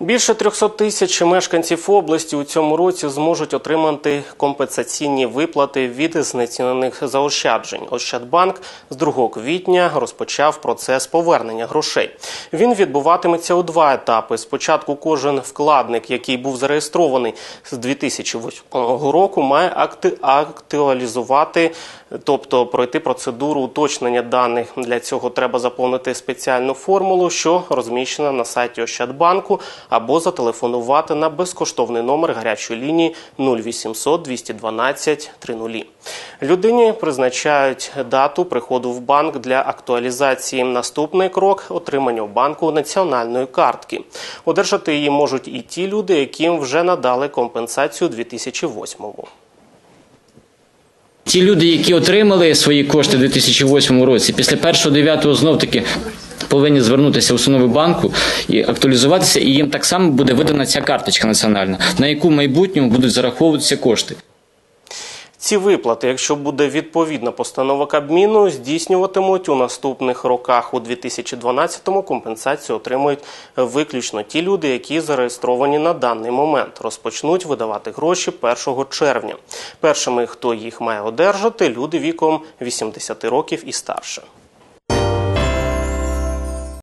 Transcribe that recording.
Більше 300 тисяч мешканців області у цьому році зможуть отримати компенсаційні виплати від знецінених заощаджень. Ощадбанк з 2 квітня розпочав процес повернення грошей. Він відбуватиметься у два етапи. Спочатку кожен вкладник, який був зареєстрований з 2008 року, має акти- актуалізувати, тобто пройти процедуру уточнення даних. Для цього треба заповнити спеціальну формулу, що розміщена на сайті Ощадбанку, або зателефонувати на безкоштовний номер гарячої лінії 0800 212 30. Людині призначають дату приходу в банк для актуалізації. Наступний крок отримання в банку національної картки. Одержати її можуть і ті люди, яким вже надали компенсацію у 2008-му. Ті люди, які отримали свої кошти у 2008 році, після 1.9 знов таки повинні звернутися в установи банку і актуалізуватися, і їм так само буде видана ця карточка національна, на яку в майбутньому будуть зараховуватися кошти. Ці виплати, якщо буде відповідна постанова Кабміну, здійснюватимуть у наступних роках. У 2012-му компенсацію отримують виключно ті люди, які зареєстровані на даний момент. Розпочнуть видавати гроші 1 червня. Першими, хто їх має одержати, люди віком 80 років і старше.